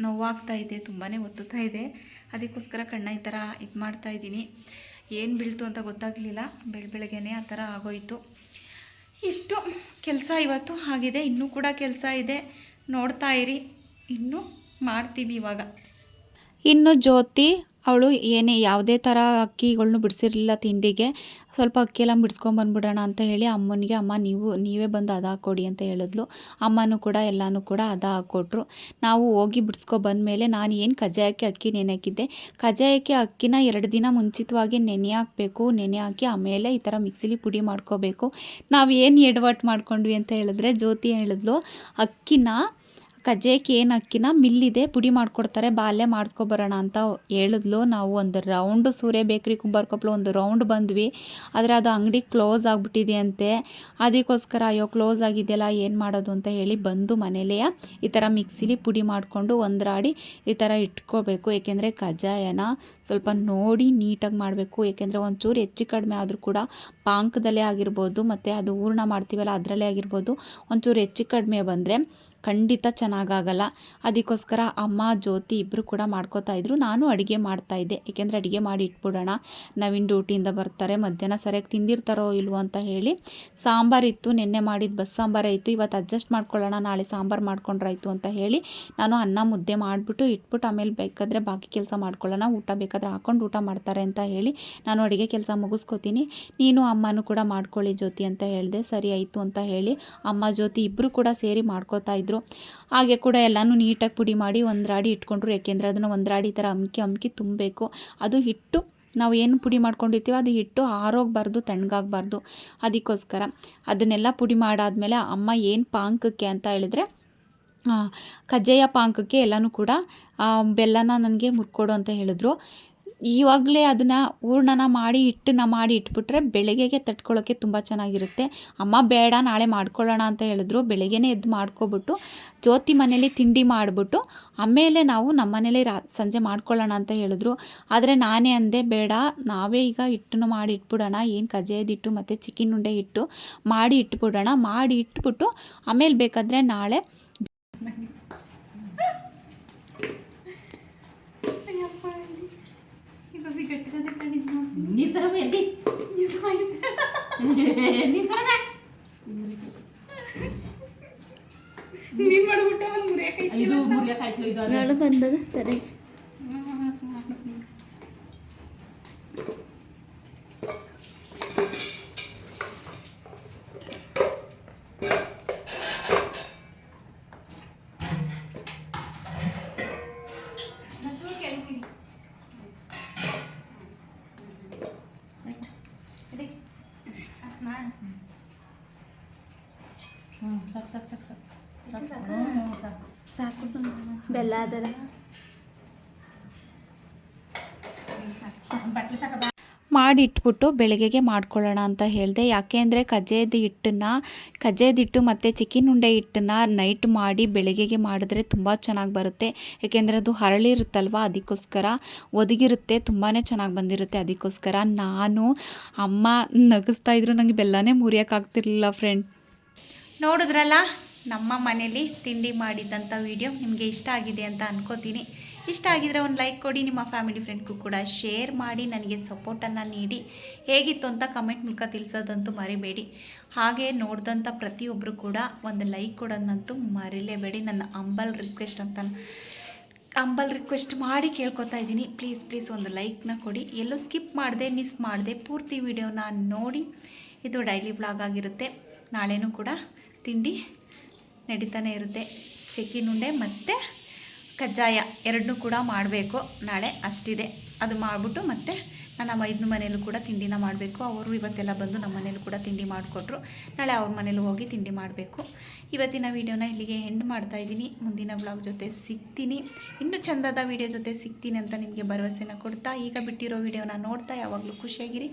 ನೋವಾಗ್ತಾ ಇದೆ ತುಂಬಾ ಒತ್ತುತ್ತಾ ಇದೆ. ಅದಕ್ಕೋಸ್ಕರ ಕಣ್ಣ ಈ ಥರ ಇದು ಮಾಡ್ತಾ ಇದ್ದೀನಿ. ಏನು ಬೀಳ್ತು ಅಂತ ಗೊತ್ತಾಗಲಿಲ್ಲ. ಬೆಳ ಬೆಳಗ್ಗೆನೇ ಆ ಥರ ಆಗೋಯಿತು. ಇಷ್ಟು ಕೆಲಸ ಇವತ್ತು ಆಗಿದೆ. ಇನ್ನೂ ಕೂಡ ಕೆಲಸ ಇದೆ. ನೋಡ್ತಾ ಇರಿ. ಇನ್ನೂ ಮಾಡ್ತೀವಿ ಇವಾಗ. ಇನ್ನು ಜ್ಯೋತಿ ಅವಳು ಏನೇ ಯಾವುದೇ ಥರ ಅಕ್ಕಿಗಳ್ನು ಬಿಡಿಸಿರಲಿಲ್ಲ ತಿಂಡಿಗೆ. ಸ್ವಲ್ಪ ಅಕ್ಕಿ ಎಲ್ಲ ಬಿಡಿಸ್ಕೊಂಬಂದ್ಬಿಡೋಣ ಅಂತ ಹೇಳಿ ಅಮ್ಮನಿಗೆ, ಅಮ್ಮ, ನೀವು, ನೀವೇ ಬಂದು ಅದ ಹಾಕ್ಕೊಡಿ ಅಂತ ಹೇಳಿದ್ಲು. ಅಮ್ಮನೂ ಕೂಡ, ಎಲ್ಲನೂ ಕೂಡ ಅದ ಹಾಕ್ಕೊಟ್ರು. ನಾವು ಹೋಗಿ ಬಿಡಿಸ್ಕೊ ಬಂದಮೇಲೆ ನಾನು ಏನು ಕಜ್ಜಾಯಕ್ಕೆ ಅಕ್ಕಿ ನೆನೆ ಹಾಕಿದ್ದೆ ಕಜ್ಜಾಯಕ್ಕೆ ಅಕ್ಕಿನ ಎರಡು ದಿನ ಮುಂಚಿತವಾಗಿ ನೆನೆ ಹಾಕಬೇಕು, ನೆನೆ ಹಾಕಿ ಆಮೇಲೆ ಈ ಥರ ಮಿಕ್ಸಿಲಿ ಪುಡಿ ಮಾಡ್ಕೋಬೇಕು. ನಾವು ಏನು ಎಡವಟ್ಟು ಮಾಡ್ಕೊಂಡ್ವಿ ಅಂತ ಹೇಳಿದ್ರೆ ಜ್ಯೋತಿ ಹೇಳಿದ್ಲು, ಅಕ್ಕಿನ ಕಜ್ಜಾಯಕ್ಕೆ ಏನು ಅಕ್ಕಿನ? ಮಿಲ್ಲಿದೆ, ಪುಡಿ ಮಾಡಿಕೊಡ್ತಾರೆ, ಬಾಲ್ಯ ಮಾಡ್ಕೊಬರೋಣ ಅಂತ ಹೇಳಿದ್ಲು. ನಾವು ಒಂದು ರೌಂಡ್ ಸೂರ್ಯ ಬೇಕ್ರಿ ಕುಂಬಾರ್ಕೊಪ್ಲು ಒಂದು ರೌಂಡ್ ಬಂದ್ವಿ. ಆದರೆ ಅದು ಅಂಗಡಿ ಕ್ಲೋಸ್ ಆಗಿಬಿಟ್ಟಿದೆ ಅಂತೆ ಅದಕ್ಕೋಸ್ಕರ ಅಯ್ಯೋ ಕ್ಲೋಸ್ ಆಗಿದೆಯಲ್ಲ, ಏನು ಮಾಡೋದು ಅಂತ ಹೇಳಿ ಬಂದು ಮನೇಲೇ ಈ ಥರ ಮಿಕ್ಸಿಲಿ ಪುಡಿ ಮಾಡಿಕೊಂಡು ಒಂದ್ರಾಡಿ ಈ ಥರ ಇಟ್ಕೋಬೇಕು. ಏಕೆಂದರೆ ಕಜ್ಜಾಯನ ಸ್ವಲ್ಪ ನೋಡಿ ನೀಟಾಗಿ ಮಾಡಬೇಕು. ಏಕೆಂದರೆ ಒಂಚೂರು ಹೆಚ್ಚು ಕಡಿಮೆ ಆದರೂ ಕೂಡ ಪಾಂಕದಲ್ಲೇ ಆಗಿರ್ಬೋದು, ಮತ್ತು ಅದು ಹೂರ್ಣ ಮಾಡ್ತೀವಲ್ಲ, ಅದರಲ್ಲೇ ಆಗಿರ್ಬೋದು, ಒಂಚೂರು ಹೆಚ್ಚು ಕಡಿಮೆ ಬಂದರೆ ಖಂಡಿತ ಚೆನ್ನಾಗಾಗಲ್ಲ. ಅದಕ್ಕೋಸ್ಕರ ಅಮ್ಮ, ಜ್ಯೋತಿ ಇಬ್ಬರು ಕೂಡ ಮಾಡ್ಕೋತಾ ಇದ್ರು. ನಾನು ಅಡುಗೆ ಮಾಡ್ತಾಯಿದ್ದೆ ಏಕೆಂದರೆ ಅಡುಗೆ ಮಾಡಿ ಇಟ್ಬಿಡೋಣ. ನವೀನ್ ಡ್ಯೂಟಿಯಿಂದ ಬರ್ತಾರೆ. ಮಧ್ಯಾಹ್ನ ಸರಿಯಾಗಿ ತಿಂದಿರ್ತಾರೋ ಇಲ್ವೋ ಅಂತ ಹೇಳಿ ಸಾಂಬಾರಿತ್ತು ನಿನ್ನೆ ಮಾಡಿದ ಬಸ್ ಸಾಂಬಾರಾಯಿತು ಇವತ್ತು ಅಡ್ಜಸ್ಟ್ ಮಾಡ್ಕೊಳ್ಳೋಣ. ನಾಳೆ ಸಾಂಬಾರು ಮಾಡ್ಕೊಂಡ್ರಾಯ್ತು ಅಂತ ಹೇಳಿ ನಾನು ಅನ್ನ ಮುದ್ದೆ ಮಾಡಿಬಿಟ್ಟು ಇಟ್ಬಿಟ್ಟು ಆಮೇಲೆ ಬೇಕಾದರೆ ಬಾಕಿ ಕೆಲಸ ಮಾಡ್ಕೊಳ್ಳೋಣ. ಊಟ ಬೇಕಾದರೆ ಹಾಕೊಂಡು ಊಟ ಮಾಡ್ತಾರೆ ಅಂತ ಹೇಳಿ ನಾನು ಅಡುಗೆ ಕೆಲಸ ಮುಗಿಸ್ಕೋತೀನಿ. ನೀನು ಅಮ್ಮನೂ ಕೂಡ ಮಾಡ್ಕೊಳ್ಳಿ ಜ್ಯೋತಿ ಅಂತ ಹೇಳಿದೆ. ಸರಿ ಆಯಿತು ಅಂತ ಹೇಳಿ ಅಮ್ಮ, ಜ್ಯೋತಿ ಇಬ್ಬರು ಕೂಡ ಸೇರಿ ಮಾಡ್ಕೋತಾ ಇದ್ರು ಹಾಗೆ ಕೂಡ ಎಲ್ಲನೂ ನೀಟಾಗಿ ಪುಡಿ ಮಾಡಿ ಒಂದ್ರಾಡಿ ಇಟ್ಕೊಂಡ್ರು. ಏಕೆಂದರೆ ಅದನ್ನು ಒಂದ್ರಾಡಿ ಈ ಥರ ಅಮ್ಕಿ ಅಮ್ಕಿ ತುಂಬಬೇಕು. ಅದು ಹಿಟ್ಟು, ನಾವು ಏನು ಪುಡಿ ಮಾಡ್ಕೊಂಡಿರ್ತೀವೋ ಅದು ಹಿಟ್ಟು ಆರೋಗಬಾರ್ದು, ತಣ್ಣಗಾಗಬಾರ್ದು. ಅದಕ್ಕೋಸ್ಕರ ಅದನ್ನೆಲ್ಲ ಪುಡಿ ಮಾಡಾದಮೇಲೆ ಅಮ್ಮ ಏನು ಪಾಂಕಕ್ಕೆ ಅಂತ ಹೇಳಿದ್ರೆ ಕಜ್ಜಾಯ ಪಾಂಕಕ್ಕೆ ಎಲ್ಲನೂ ಕೂಡ ಬೆಲ್ಲನ ನನಗೆ ಮುರ್ಕೊಡು ಅಂತ ಹೇಳಿದ್ರು. ಇವಾಗಲೇ ಅದನ್ನು ಹೂರ್ಣನ ಮಾಡಿ, ಹಿಟ್ಟನ್ನ ಮಾಡಿ ಇಟ್ಬಿಟ್ರೆ ಬೆಳಗ್ಗೆಗೆ ತಟ್ಕೊಳ್ಳೋಕ್ಕೆ ತುಂಬ ಚೆನ್ನಾಗಿರುತ್ತೆ. ಅಮ್ಮ, ಬೇಡ, ನಾಳೆ ಮಾಡ್ಕೊಳ್ಳೋಣ ಅಂತ ಹೇಳಿದ್ರು. ಬೆಳಗ್ಗೆನೇ ಎದ್ದು ಮಾಡ್ಕೊಬಿಟ್ಟು, ಜ್ಯೋತಿ ಮನೇಲಿ ತಿಂಡಿ ಮಾಡಿಬಿಟ್ಟು, ಆಮೇಲೆ ನಾವು ನಮ್ಮ ಮನೇಲಿ ರಾ, ಸಂಜೆ ಮಾಡ್ಕೊಳ್ಳೋಣ ಅಂತ ಹೇಳಿದ್ರು. ಆದರೆ ನಾನೇ ಅಂದೆ, ಬೇಡ, ನಾವೇ ಈಗ ಹಿಟ್ಟನ್ನು ಮಾಡಿ ಇಟ್ಬಿಡೋಣ. ಏನು ಕಜ್ಜಾಯದ ಹಿಟ್ಟು ಮತ್ತು ಚಿಕನ್ ಉಂಡೆ ಹಿಟ್ಟು ಮಾಡಿ ಇಟ್ಬಿಡೋಣ. ಮಾಡಿ ಇಟ್ಬಿಟ್ಟು, ಆಮೇಲೆ ಬೇಕಾದರೆ ನಾಳೆ ನೀರ್ ತರಗು ಎಲ್ಲಿ ನೀರ್ ತರಗ ನೀನು ಮಾಡ್ಬಿಟ್ಟು ಒಂದು ಮುರಿಯಕ್ಕೆ ಇದು ಮುರಿಯಕ್ಕಾಯ್ತು ಇದು ಅದೇ. ನಾಳೆ ಬಂದದ ಸರಿ ಸಾಕು ಸಾಕು ಸಾಕು. ಸುಮ್ಮನೆ ಬೆಲ್ಲ ಅದರ. ಬಟ್ಲು ಸಾಕ ಬಾ. ಮಾಡಿ ಇಟ್ಬಿಟ್ಟು ಬೆಳಗ್ಗೆಗೆ ಮಾಡ್ಕೊಳ್ಳೋಣ ಅಂತ ಹೇಳಿದೆ. ಯಾಕೆ ಅಂದರೆ ಕಜ್ಜಾಯದ ಹಿಟ್ಟನ್ನು ಕಜ್ಜಾಯದ ಹಿಟ್ಟು ಮತ್ತು ಚಿಕ್ಕಿನ ಉಂಡೆ ಹಿಟ್ಟನ್ನು ನೈಟ್ ಮಾಡಿ ಬೆಳಗ್ಗೆಗೆ ಮಾಡಿದ್ರೆ ತುಂಬ ಚೆನ್ನಾಗಿ ಬರುತ್ತೆ. ಏಕೆಂದರೆ ಅದು ಹರಳಿರುತ್ತಲ್ವ ಅದಕ್ಕೋಸ್ಕರ? ಒದಗಿರುತ್ತೆ ತುಂಬಾ ಚೆನ್ನಾಗಿ ಬಂದಿರುತ್ತೆ ಅದಕ್ಕೋಸ್ಕರ. ನಾನು ಅಮ್ಮ ನಗಿಸ್ತಾ ಇದ್ರು ನನಗೆ ಬೆಲ್ಲನೇ ಮುರಿಯೋಕ್ಕಾಗ್ತಿರ್ಲಿಲ್ಲ ಫ್ರೆಂಡ್ ನೋಡಿದ್ರಲ್ಲ, ನಮ್ಮ ಮನೇಲಿ ತಿಂಡಿ ಮಾಡಿದ್ದಂಥ ವಿಡಿಯೋ ನಿಮಗೆ ಇಷ್ಟ ಆಗಿದೆ ಅಂತ ಅನ್ಕೋತೀನಿ. ಇಷ್ಟ ಆಗಿದ್ರೆ ಒಂದು ಲೈಕ್ ಕೊಡಿ, ನಿಮ್ಮ ಫ್ಯಾಮಿಲಿ ಫ್ರೆಂಡ್ಗೂ ಕೂಡ ಶೇರ್ ಮಾಡಿ, ನನಗೆ ಸಪೋರ್ಟನ್ನು ನೀಡಿ. ಹೇಗಿತ್ತು ಅಂತ ಕಮೆಂಟ್ ಮೂಲಕ ತಿಳಿಸೋದಂತೂ ಮರಿಬೇಡಿ. ಹಾಗೆ ನೋಡಿದಂಥ ಪ್ರತಿಯೊಬ್ಬರು ಕೂಡ ಒಂದು ಲೈಕ್ ಕೊಡೋದಂತೂ ಮರಿಲೇಬೇಡಿ. ನನ್ನ ಅಂಬಲ್ ರಿಕ್ವೆಸ್ಟ್ ಅಂತ ಅಂಬಲ್ ರಿಕ್ವೆಸ್ಟ್ ಮಾಡಿ ಕೇಳ್ಕೊತಾ ಇದ್ದೀನಿ. ಪ್ಲೀಸ್ ಪ್ಲೀಸ್ ಒಂದು ಲೈಕ್ನ ಕೊಡಿ. ಎಲ್ಲೂ ಸ್ಕಿಪ್ ಮಾಡಿದೆ ಮಿಸ್ ಮಾಡಿದೆ, ಪೂರ್ತಿ ವಿಡಿಯೋನ ನೋಡಿ ಇದು ಡೈಲಿ ಬ್ಲಾಗ್ ಆಗಿರುತ್ತೆ. ನಾಳೆನೂ ಕೂಡ ತಿಂಡಿ ನಡೀತಾನೆ ಇರುತ್ತೆ. ಚೆಕ್ಕಿನುಂಡೆ ಮತ್ತು ಕಜ್ಜಾಯ ಎರಡನ್ನೂ ಕೂಡ ಮಾಡಬೇಕು. ನಾಳೆ ಅಷ್ಟಿದೆ. ಅದು ಮಾಡಿಬಿಟ್ಟು ಮತ್ತೆ ನಾನು ನಮ್ಮ ಐದನ ಮನೇಲೂ ಕೂಡ ತಿಂಡಿನ ಮಾಡಬೇಕು. ಅವರು ಇವತ್ತೆಲ್ಲ ಬಂದು ನಮ್ಮ ಮನೇಲೂ ಕೂಡ ತಿಂಡಿ ಮಾಡಿಕೊಟ್ರು. ನಾಳೆ ಅವ್ರ ಮನೇಲೂ ಹೋಗಿ ತಿಂಡಿ ಮಾಡಬೇಕು. ಇವತ್ತಿನ ವೀಡಿಯೋನ ಇಲ್ಲಿಗೆ ಎಂಡ್ ಮಾಡ್ತಾ ಇದ್ದೀನಿ. ಮುಂದಿನ ಬ್ಲಾಗ್ ಜೊತೆ ಸಿಗ್ತೀನಿ. ಇನ್ನೂ ಚಂದದ ವೀಡಿಯೋ ಜೊತೆ ಸಿಗ್ತೀನಿ ಅಂತ ನಿಮಗೆ ಭರವಸೆನ ಕೊಡ್ತಾ, ಈಗ ಬಿಟ್ಟಿರೋ ವೀಡಿಯೋನ ನೋಡ್ತಾ, ಯಾವಾಗಲೂ ಖುಷಿಯಾಗಿರಿ.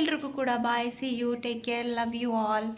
ಎಲ್ರಿಗೂ ಕೂಡ bye see you take care love you all